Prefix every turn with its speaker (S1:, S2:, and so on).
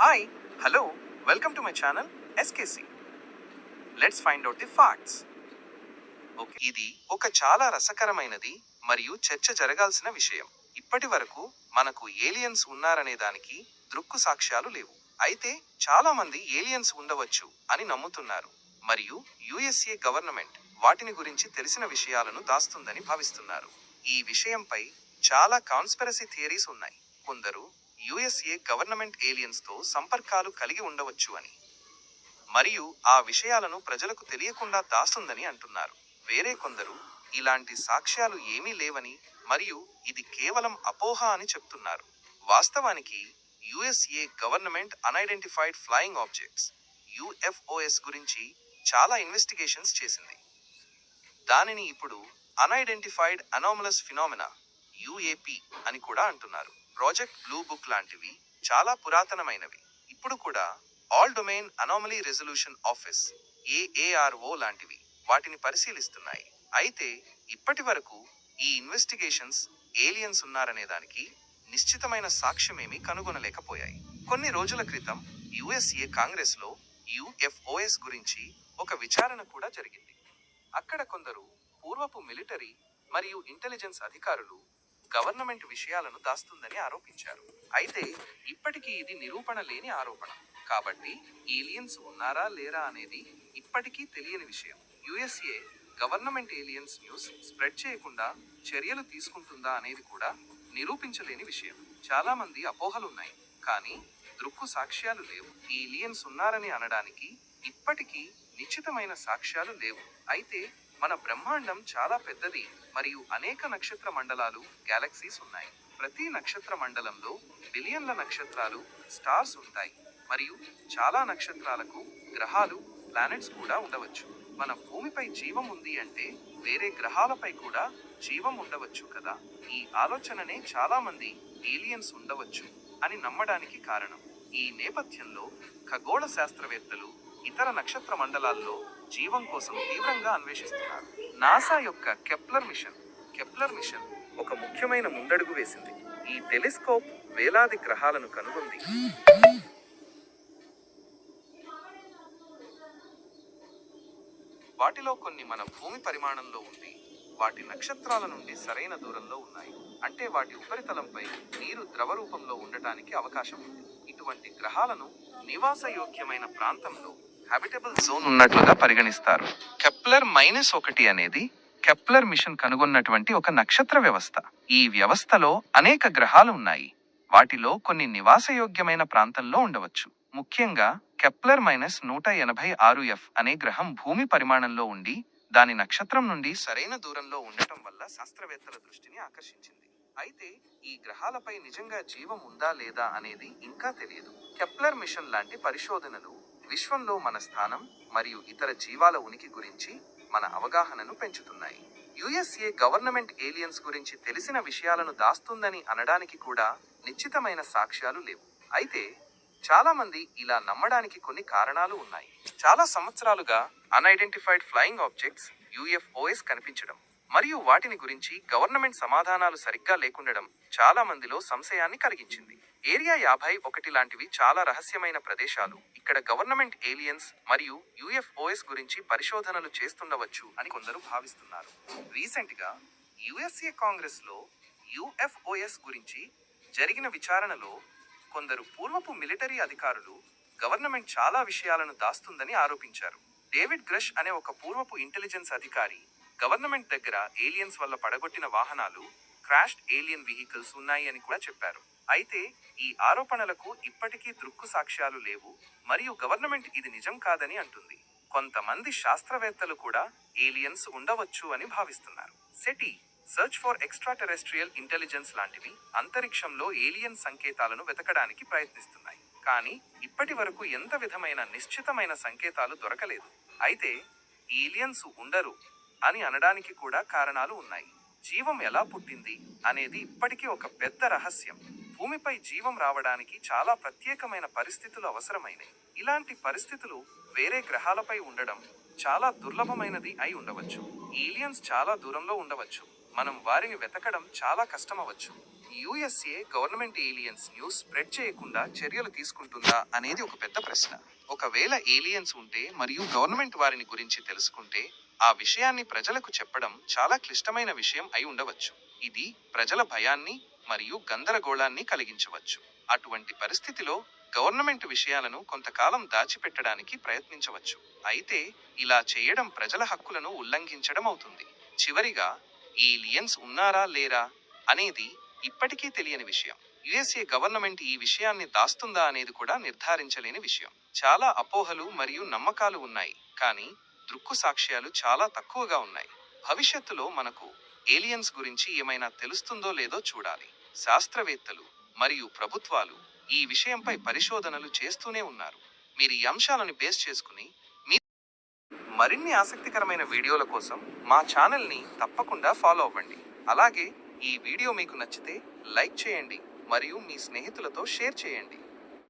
S1: Hi hello welcome to my channel SKC let's find out the facts okay ఇది ఒక చాలా రసకరమైనది మరియు చర్చ జరగాల్సిన విషయం. ఇప్పటి వరకు మనకు ఏలియన్స్ ఉన్నారనే దానికి దృక్కు సాక్ష్యాలు లేవు. అయితే చాలా మంది ఏలియన్స్ ఉండవచ్చు అని నమ్ముతున్నారు. మరియు యుఎస్ఏ గవర్నమెంట్ వాటిని గురించి తెలిసిన విషయాలను దాస్తుందని భావిస్తున్నారు. ఈ విషయంపై చాలా కాన్స్పెరసీ థియరీస్ ఉన్నాయి. కొందరు యుఎస్ఏ గవర్నమెంట్ ఏలియన్స్తో సంపర్కాలు కలిగి ఉండవచ్చు అని. మరియు ఆ విషయాలను ప్రజలకు తెలియకుండా దాస్తుందని అంటున్నారు. వేరే కొందరు ఇలాంటి సాక్ష్యాలు ఏమీ లేవని మరియు ఇది కేవలం అపోహ అని చెప్తున్నారు. వాస్తవానికి USA government unidentified flying objects UFOs గురించి చాలా ఇన్వెస్టిగేషన్స్ చేసింది. దానిని ఇప్పుడు అన్ఐడెంటిఫైడ్ అనోమలస్ ఫినామినా యుఏపి అని కూడా అంటున్నారు. ప్రాజెక్ట్ బ్లూ బుక్ లాంటివి చాలా పురాతనమైనవి. ఇప్పుడు కూడా all domain anomaly resolution office AARO లాంటివి వాటిని పరిశీలిస్తున్నాయి. అయితే ఇప్పటి వరకు ఈ ఇన్వెస్టిగేషన్స్ ఏలియన్స్ ఉన్నారనే దానికి నిశ్చితమైన సాక్ష్యమేమీ కనుగొనలేకపోయాయి. కొన్ని రోజుల క్రితం యుఎస్ఏ కాంగ్రెస్లో యుఎఫ్ఓఎస్ గురించి ఒక విచారణ కూడా జరిగింది. అక్కడ కొందరు పూర్వపు మిలిటరీ మరియు ఇంటెలిజెన్స్ అధికారులు గవర్నమెంట్ విషయాలను దాస్తుందని ఆరోపించారు. అయితే ఇప్పటికీ ఇది నిరూపణ లేని ఆరోపణ. కాబట్టి ఏలియన్స్ ఉన్నారా లేరా అనేది ఇప్పటికీ తెలియని విషయం. USA government aliens news spread చేయకుండా చర్యలు తీసుకుంటుందా అనేది కూడా నిరూపించలేని విషయం. చాలా మంది అపోహలున్నాయి. కానీ దృక్కు సాక్ష్యాలు లేవు. ఏలియన్స్ ఉన్నారని అనడానికి ఇప్పటికీ నిశ్చితమైన సాక్ష్యాలు లేవు. అయితే మన బ్రహ్మాండం చాలా పెద్దది మరియు అనేక నక్షత్ర మండలాలు గ్యాలక్సీస్ ఉన్నాయి. ప్రతి నక్షత్ర మండలంలో బిలియన్ల నక్షత్రాలు స్టార్స్ ఉంటాయి. మరియు చాలా నక్షత్రాలకు గ్రహాలు ప్లానెట్స్ కూడా ఉండవచ్చు. మన భూమిపై జీవం ఉంది అంటే వేరే గ్రహాలపై కూడా జీవం ఉండవచ్చు కదా? ఈ ఆలోచననే చాలా మంది ఏలియన్స్ ఉండవచ్చు అని నమ్మడానికి కారణం. ఈ నేపథ్యంలో ఖగోళ శాస్త్రవేత్తలు ఇతర నక్షత్ర మండలాల్లో జీవం కోసం తీవ్రంగా అన్వేషిస్తున్నారు. నాసా యొక్క కెప్లర్ మిషన్ కెప్లర్ మిషన్ ఒక ముఖ్యమైన ముందడుగు వేసింది. ఈ టెలిస్కోప్ వేలాది గ్రహాలను కనుగొంది. వాటిలో కొన్ని మన భూమి పరిమాణంలో ఉంది. వాటి నక్షత్రాల నుండి సరైన దూరంలో ఉన్నాయి. అంటే వాటి ఉపరితలంపై నీరు ద్రవ రూపంలో ఉండటానికి అవకాశం ఉంది. ఇటువంటి గ్రహాలను నివాసయోగ్యమైన ప్రాంతంలో హ్యాబిటబుల్ జోన్ ఉన్నట్లుగా పరిగణిస్తారు. కెప్లర్ మైనస్ ఒకటి అనేది కెప్లర్ మిషన్ కనుగొన్నటువంటి ఒక నక్షత్ర వ్యవస్థ. ఈ వ్యవస్థలో అనేక గ్రహాలు ఉన్నాయి. వాటిలో కొన్ని నివాసయోగ్యమైన ప్రాంతంలో ఉండవచ్చు. ముఖ్యంగా కెప్లర్ మైనస్ నూట ఎనభై ఆరు ఎఫ్ అనే గ్రహం భూమి పరిమాణంలో ఉండి దాని నక్షత్రం నుండి సరైన దూరంలో ఉండటం వల్ల శాస్త్రవేత్తల దృష్టిని ఆకర్షించింది. అయితే ఈ గ్రహాలపై నిజంగా జీవం ఉందా లేదా అనేది ఇంకా తెలియదు. కెప్లర్ మిషన్ లాంటి పరిశోధనలు విశ్వంలో మన స్థానం మరియు ఇతర జీవాల ఉనికి గురించి మన అవగాహనను పెంచుతున్నాయి. యుఎస్ఏ గవర్నమెంట్ ఏలియన్స్ గురించి తెలిసిన విషయాలను దాస్తుందని అనడానికి కూడా నిశ్చితమైన సాక్ష్యాలు లేవు. అయితే చాలా మంది ఇలా నమ్మడానికి కొన్ని కారణాలు ఉన్నాయి. చాలా సంవత్సరాలుగా అన్ఐడెంటిఫైడ్ ఫ్లయింగ్ ఆబ్జెక్ట్స్ యుఎఫ్ఓఎస్ కనిపించడం. మరియు వాటిని గురించి గవర్నమెంట్ సమాధానాలు సరిగ్గా లేకుండడం చాలా మందిలో సంశయాన్ని కలిగించింది. ఏరియా యాభై ఒకటి లాంటివి చాలా రహస్యమైన ప్రదేశాలు. ఇక్కడ గవర్నమెంట్ ఏలియన్స్ మరియు యుఎఫ్ఓఎస్ గురించి పరిశోధనలు చేస్తుండవచ్చు అని కొందరు భావిస్తున్నారు. రీసెంట్గా యుఎస్ఏ కాంగ్రెస్లో యుఎఫ్ఓఎస్ గురించి జరిగిన విచారణలో కొందరు పూర్వపు మిలిటరీ అధికారులు గవర్నమెంట్ చాలా విషయాలను దాస్తుందని ఆరోపించారు. డేవిడ్ గ్రష్ అనే ఒక పూర్వపు ఇంటెలిజెన్స్ అధికారి గవర్నమెంట్ దగ్గర ఏలియన్స్ వల్ల పడగొట్టిన వాహనాలు క్రాష్డ్ ఏలియన్ వెహికల్స్ ఉన్నాయి అని కూడా చెప్పారు. అయితే ఈ ఆరోపణలకు ఇప్పటికీ దృక్కు సాక్ష్యాలు లేవు. మరియు గవర్నమెంట్ ఇది నిజం కాదని అంటుంది. కొంతమంది శాస్త్రవేత్తలు కూడా ఏలియన్స్ ఉండవచ్చు అని భావిస్తున్నారు. SETI search for extraterrestrial intelligence లాంటివి అంతరిక్షంలో ఏలియన్ సంకేతాలను వెతకడానికి ప్రయత్నిస్తున్నాయి. కానీ ఇప్పటి వరకు ఎంత విధమైన నిశ్చితమైన సంకేతాలు దొరకలేదు. అయితే ఏలియన్స్ ఉండరు. అని అనడానికి కూడా కారణాలు ఉన్నాయి. జీవం ఎలా పుట్టింది అనేది ఇప్పటికీ ఒక పెద్ద రహస్యం. భూమిపై జీవం రావడానికి చాలా ప్రత్యేకమైన పరిస్థితులు అవసరమైనవి ఇలాంటి పరిస్థితులు వేరే గ్రహాలపై ఉండడం చాలా దుర్లభమైనది అయి ఉండవచ్చు. ఏలియన్స్ చాలా దూరంలో ఉండవచ్చు. మనం వారిని వెతకడం చాలా కష్టమవచ్చు. USA government aliens news spread చేయకుండా చర్యలు తీసుకుంటుందా అనేది ఒక పెద్ద ప్రశ్న. ఒకవేళ ఏలియన్స్ ఉంటే మరియు గవర్నమెంట్ వారిని గురించి తెలుసుకుంటే ఆ విషయాన్ని ప్రజలకు చెప్పడం చాలా క్లిష్టమైన విషయం అయి ఉండవచ్చు. ఇది ప్రజల భయాన్ని మరియు గందరగోళాన్ని కలిగించవచ్చు. అటువంటి పరిస్థితిలో గవర్నమెంట్ విషయాలను కొంతకాలం దాచిపెట్టడానికి ప్రయత్నించవచ్చు. అయితే ఇలా చేయడం ప్రజల హక్కులను ఉల్లంఘించడం అవుతుంది. చివరిగా ఏలియన్స్ ఉన్నారా లేరా అనేది ఇప్పటికీ తెలియని విషయం. యుఎస్ఏ గవర్నమెంట్ ఈ విషయాన్ని దాస్తుందా అనేది కూడా నిర్ధారించలేని విషయం. చాలా అపోహలు మరియు నమ్మకాలు ఉన్నాయి. కానీ దృక్కు సాక్ష్యాలు చాలా తక్కువగా ఉన్నాయి. భవిష్యత్తులో మనకు ఏలియన్స్ గురించి ఏమైనా తెలుస్తుందో లేదో చూడాలి. శాస్త్రవేత్తలు మరియు ప్రభుత్వాలు ఈ విషయంపై పరిశోధనలు చేస్తూనే ఉన్నారు. మీరు ఈ అంశాలను బేస్ చేసుకుని మీ మరిన్ని ఆసక్తికరమైన వీడియోల కోసం మా ఛానల్ని తప్పకుండా ఫాలో అవ్వండి. అలాగే ఈ వీడియో మీకు నచ్చితే లైక్ చేయండి మరియు మీ స్నేహితులతో షేర్ చేయండి.